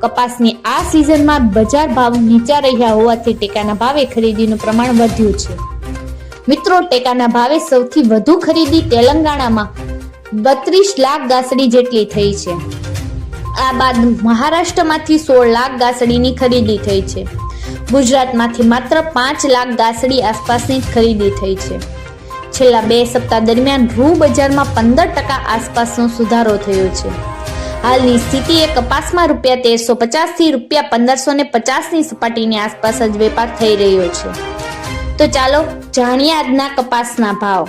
કપાસની આ સિઝનમાં બજાર ભાવ નીચા રહ્યા હોવાથી ટેકાના ભાવે ખરીદીનું પ્રમાણ વધ્યું છે. મિત્રો, ટેકાના ભાવે સૌથી વધુ ખરીદી તેલંગાણામાં બત્રીસ લાખ ગાસડી જેટલી થઈ છે. આ બાદ મહારાષ્ટ્રમાંથી સોળ લાખ ગાસડીની ખરીદી થઈ છે. ગુજરાતમાંથી માત્ર પાંચ લાખ ગાસડી આસપાસની ખરીદી થઈ છે. છેલ્લા બે સપ્તાહ દરમિયાન રૂ બજારમાં પંદર ટકા આસપાસનો સુધારો થયો છે. હાલની સ્થિતિએ કપાસમાં રૂપિયા તેરસો પચાસથી રૂપિયા પંદરસો ને પચાસની સપાટીની આસપાસ જ વેપાર થઈ રહ્યો છે. તો ચાલો જાણીએ આજના કપાસના ભાવ.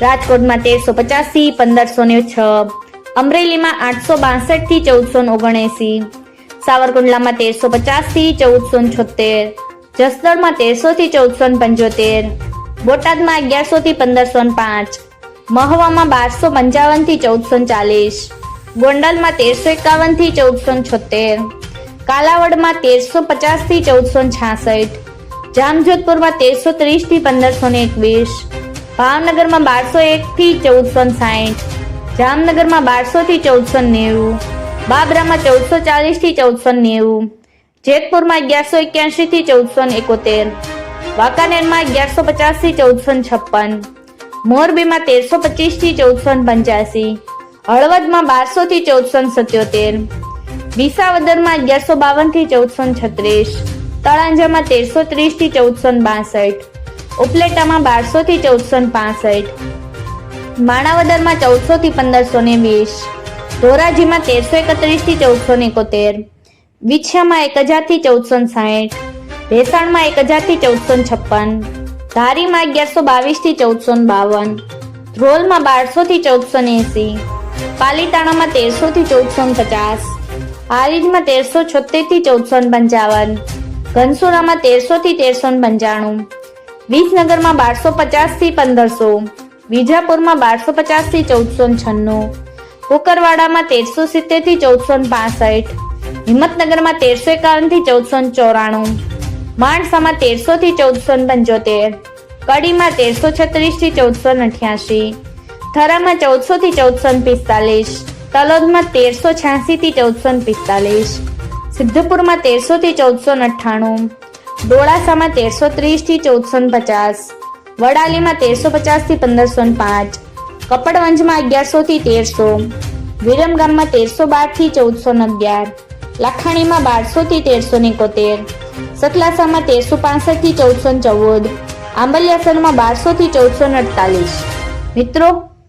રાજકોટમાં તેરસો પચાસથી પંદરસો ને છ, અમરેલીમાં આઠસો બાસઠથી ચૌદસો ઓગણએસી, સાવરકુંડલામાં તેરસો પચાસથી ચૌદસો છોતેર, જસદણમાં તેરસો થી ચૌદસો પંચોતેર, બોટાદમાં અગિયારસો થી પંદરસો પાંચ, મહવામાં બારસો પંચાવનથી ચૌદસો ચાલીસ ગોંડલમાં તેરસો એકાવનથી ચૌદસો છોતેર કાલાવડમાં તેરસો પચાસથી ચૌદસો છાસઠ. જામજોધપુરમાં તેરસો ત્રીસથી પંદરસો ને એકવીસ. ભાવનગરમાં બારસો એક થી ચૌદસો સાઠ જામનગરમાં બારસો થી ચૌદસો નેવું. બાબરામાં ચૌદસો ચાલીસથી ચૌદસો નેવું. જેતપુરમાં અગિયારસો એક્યાસી થી ચૌદસો એકોતેર. વાંકાનેરમાં અગિયારસો પચાસથી ચૌદસો છપ્પન. મોરબીમાં તેરસો પચીસથી ચૌદસો પંચ્યાસી. હળવદમાં બારસો થી ચૌદસો સત્યોતેર વિસાવદરમાં અગિયારસો બાવનથી ચૌદસો છત્રીસ, તળાંજામાં તેરસો ત્રીસથી ચૌદસો બાસઠ, ઉપલેટામાં બારસો થી ચૌદસો પાસઠ, માણાવદરમાં ચૌદસો થી પંદરસો ને વીસ, ધોરાજીમાં તેરસો એકત્રીસથી ચૌદસો એકોતેર, વિછિયામાં એક હજારથી ચૌદસો સાઠ ભેસાણમાં એક હજારથી ચૌદસો છપ્પન, ધારીમાં અગિયારસો બાવીસથી ચૌદસો બાવન, ધ્રોલમાં બારસો થી ચૌદસો એસી પાલીતાણામાં તેરસો થી ચૌદસો પચાસ. હારીજમાં તેરસો છોતેરથી ચૌદસો પંચાવન. ઘનસુરામાં તેરસો થી તેરસો પંચાણું. વિસનગરમાં બારસો પચાસથી પંદરસો. વિજાપુરમાં બારસો પચાસથી ચૌદસો છન્નું. કુકરવાડામાં તેરસો સિત્તેરથી ચૌદસો પાસઠ. હિંમતનગરમાં તેરસો એકાવનથી ચૌદસો ચોરાણું. માણસામાં તેરસો થી ચૌદસો પંચોતેર. કડીમાં તેરસો છત્રીસથી ચૌદસો અઠ્યાસી. થરામાં ચૌદસો થી ચૌદસો પિસ્તાલીસ, તલોદમાં તેરસો છ્યાસી થી ચૌદસો પિસ્તાલીસ, સિદ્ધપુરમાં તેરસો થી ચૌદસો અઠ્ઠાણું, ડોળાસામાં તેરસો ત્રીસથી ચૌદસો પચાસ, વડાલીમાં તેરસો પચાસથી પંદરસો પાંચ, કપડવંજમાં અગિયારસો થી તેરસો, વિરમગામમાં તેરસો બારથી ચૌદસો અગિયાર, લાખાણીમાં બારસો થી તેરસો એકોતેર સતલાસામાં તેરસો પાસઠથી ચૌદસો ચૌદ, આંબલિયાસરમાં બારસો થી ચૌદસો અડતાલીસ. મિત્રો